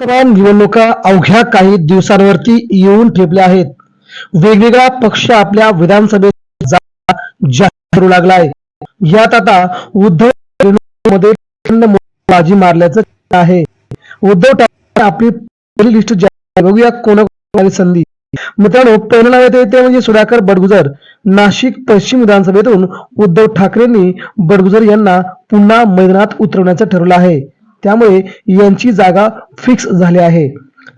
निवडणुका अवघ्या काही दिवसांवरती येऊन ठेपल्या आहेत. वेगवेगळा पक्ष आपल्या विधानसभेत जागा जाहीर करू लागलाय. यात आता उद्धवमध्ये बाजी मारल्याचं आहे. उद्धव ठाकरे आपली पहिली लिस्ट बघूया कोणाकोणाला संधी. मित्रांनो पहिलं नाव येते ते म्हणजे सुधाकर बडगुजर. नाशिक पश्चिम विधानसभेतून उद्धव ठाकरेंनी बडगुजर यांना पुन्हा मैदानात उतरवण्याचं ठरवलं आहे. त्यामुळे यांची जागा फिक्स झाली आहे.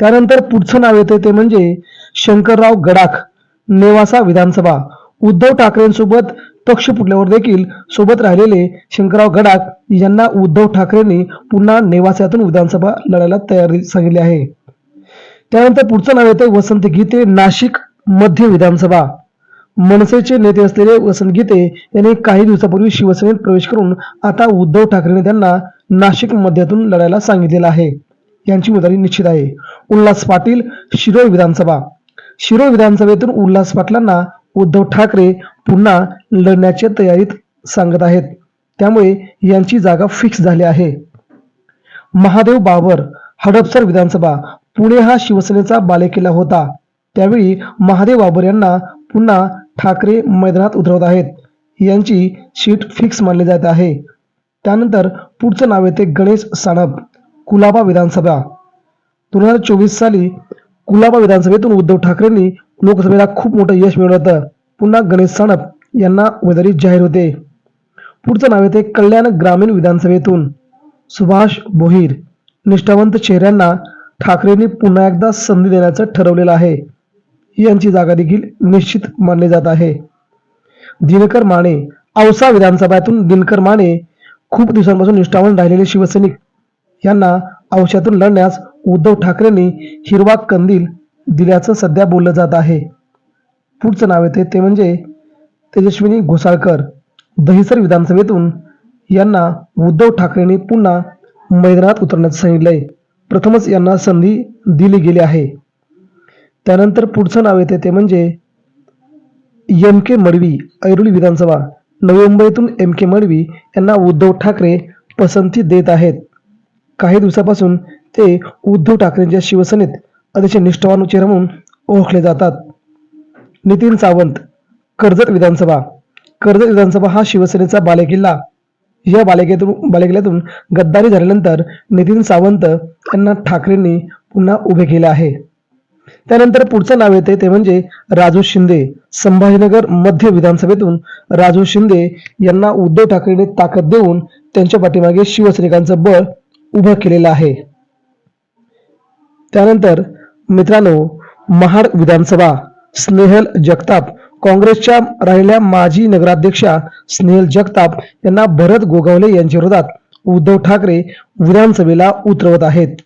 त्यानंतर पुढचं नाव येते ते म्हणजे शंकरराव गडाख नेवासा विधानसभा. उद्धव ठाकरेंसोबत पक्ष फुटल्यावर देखील सोबत राहिलेले शंकरराव गडाख यांना उद्धव ठाकरेंनी पुन्हा नेवासातून विधानसभा लढायला तयारी सांगितली आहे. त्यानंतर पुढचं नाव येते वसंत गीते नाशिक मध्य विधानसभा. मनसेचे नेते असलेले वसंत गीते यांनी काही दिवसापूर्वी शिवसेनेत प्रवेश करून आता उद्धव ठाकरेंनी त्यांना नाशिक मध्यातून लढायला सांगितलेलं आहे. यांची उदारी निश्चित आहे. उल्हास पाटील शिरोळ विधानसभा. शिरोळ विधानसभेतून उल्हास पाटलांना उद्धव ठाकरे पुन्हा लढण्याच्या तयारीत सांगत आहेत. त्यामुळे यांची जागा फिक्स झाली आहे. महादेव बाबर हडपसर विधानसभा पुणे हा शिवसेनेचा बालेकिल्ला होता. त्यावेळी महादेव बाबर यांना पुन्हा ठाकरे मैदानात उतरवत आहेत. यांची शीट फिक्स मानली जात आहे. त्यानंतर पुढचं नाव येते गणेश साणप कुलाबा विधानसभा. दोन हजार चोवीस साली कुलाबा विधानसभेतून उद्धव ठाकरेंनी लोकसभेला खूप मोठं यश मिळवलं होतं. पुन्हा गणेश साणप यांना उमेदवारी जाहीर होते. पुढचं नाव येते कल्याण ग्रामीण विधानसभेतून. सुभाष बोहीर निष्ठावंत चेहऱ्यांना ठाकरेंनी पुन्हा एकदा संधी देण्याचं ठरवलेलं आहे. यांची जागा देखील निश्चित मानली जात आहे. दिनकर माने औसा विधानसभेतून दिनकर माने खूप दिवसांपासून निष्ठावून राहिलेले शिवसैनिक यांना औषधातून लढण्यास उद्धव ठाकरेंनी हिरवा कंदील दिल्याचं सध्या बोललं जात आहे. पुढचं नाव येते ते म्हणजे तेजस्विनी घोसाळकर. दहिसर विधानसभेतून यांना उद्धव ठाकरेंनी पुन्हा मैदानात उतरण्याचं सांगितलंय. प्रथमच यांना संधी दिली गेली आहे. त्यानंतर पुढचं नाव येते ते म्हणजे एम के मडवी ऐरोली विधानसभा. नवी मुंबईतून एम के मडवी यांना उद्धव ठाकरे पसंती देत आहेत. काही दिवसापासून ते उद्धव ठाकरेंच्या शिवसेनेत अतिशय निष्ठावान चेहरा म्हणून ओळखले जातात. नितीन सावंत कर्जत विधानसभा. कर्जत विधानसभा हा शिवसेनेचा बालेकिल्ला. या बालेकिल्ल्यातून बालेकिल्ल्यातून गद्दारी झाल्यानंतर नितीन सावंत यांना ठाकरेंनी पुन्हा उभे केले आहे. त्यानंतर पुढचं नाव येते ते म्हणजे राजू शिंदे. संभाजीनगर मध्य विधानसभेतून राजू शिंदे यांना उद्धव ठाकरेने ताकद देऊन त्यांच्या पाठीमागे शिवसैनिकांचं बळ उभं केलेलं आहे. त्यानंतर मित्रांनो महाड विधानसभा स्नेहल जगताप. काँग्रेसच्या राहिल्या माजी नगराध्यक्षा स्नेहल जगताप यांना भरत गोगावले यांच्या विरोधात उद्धव ठाकरे विधानसभेला उतरवत आहेत.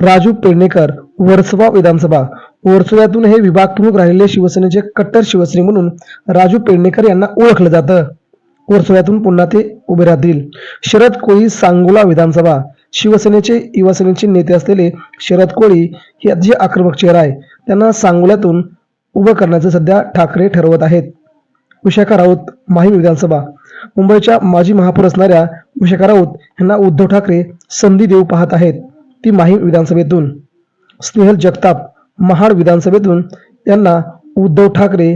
राजू पेडणेकर वर्सोवा विधानसभा. वर्सोव्यातून हे विभाग प्रमुख राहिलेले शिवसेनेचे कट्टर शिवसैनिक म्हणून राजू पेडणेकर यांना ओळखलं जातं. वर्सोव्यातून पुन्हा ते उभे राहतील. शरद कोळी सांगोला विधानसभा. शिवसेनेचे युवासेनेचे नेते असलेले शरद कोळी हे अतिशय आक्रमक चेहरा आहे त्यांना सांगोल्यातून उभं करण्याचं सध्या ठाकरे ठरवत आहेत. विशाखा राऊत माहीम विधानसभा. मुंबईच्या माजी महापौर असणाऱ्या विशाखा राऊत यांना उद्धव ठाकरे संधी देऊ पाहत आहेत. ती माहीम विधानसभेतून स्नेहल जगताप महाड विधानसभेतून यांना उद्धव ठाकरे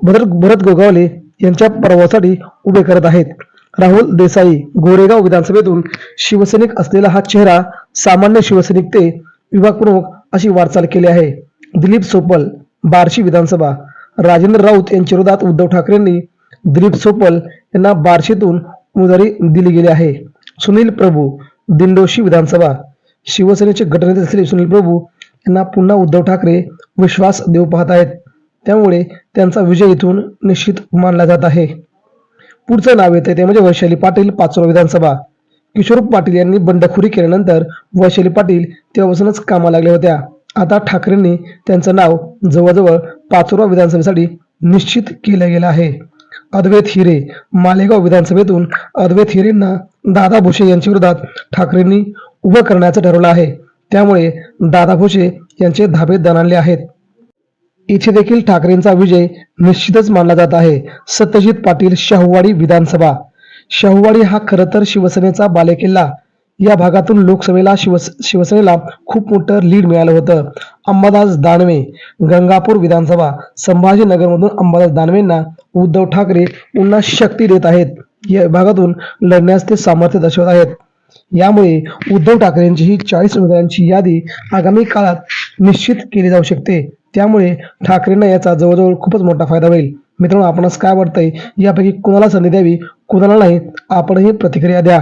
भरत भरत गोगावले यांच्या प्रवासासाठी उभे करत आहेत. राहुल देसाई गोरेगाव विधानसभेतून शिवसैनिक असलेला हा चेहरा सामान्य शिवसैनिक ते विभाग प्रमुख अशी वाटचाल केली आहे. दिलीप सोपल बार्शी विधानसभा. राजेंद्र राऊत यांच्या विरोधात उद्धव ठाकरेंनी दिलीप सोपल यांना बार्शीतून उमेदवारी दिली गेली आहे. सुनील प्रभू दिंडोशी विधानसभा शिवसेनेचे गटनेते असलेले सुनील प्रभू यांना पुन्हा उद्धव ठाकरे विश्वास देऊ पाहत आहेत. त्यामुळे त्यांचा विजय इथून निश्चित मानला जात आहे. पुढचं नाव येते ते म्हणजे वैशाली पाटील पाचोरा विधानसभा. किशोर पाटील यांनी बंडखोरी केल्यानंतर वैशाली पाटील तेव्हापासूनच कामा लागल्या होत्या. आता ठाकरेंनी त्यांचं नाव जवळजवळ पाचोरा विधानसभेसाठी निश्चित केलं गेलं आहे. अद्वैत हिरे मालेगाव विधानसभेतून अद्वैत हिरेंना दादा भुसे यांच्या विरोधात ठाकरेंनी उभं करण्याचं ठरवलं आहे. त्यामुळे दादा भुसे यांचे धाबे दणाणले आहेत. इथे देखील ठाकरेंचा विजय निश्चितच मानला जात आहे. सत्यजित पाटील शाहूवाडी विधानसभा. शाहूवाडी हा खरं तर शिवसेनेचा बालेकिल्ला. या भागातून लोकसभेला शिवस शिवसेनेला खूप मोठं लीड मिळालं होतं. अंबादास दानवे गंगापूर विधानसभा संभाजीनगरमधून अंबादास दानवेंना उद्धव ठाकरे पुन्हा शक्ती देत आहेत. या भागातून लढण्यास ते सामर्थ्य दर्शवत आहेत. यामुळे उद्धव ठाकरेंची ही चाळीस उमेदवारांची यादी आगामी काळात निश्चित केली जाऊ शकते. त्यामुळे ठाकरेंना याचा जवळजवळ खूपच मोठा फायदा होईल. मित्रांनो आपणास काय वाटतंय? यापैकी कुणाला संधी द्यावी? कुणाला नाही? आपणही प्रतिक्रिया द्या.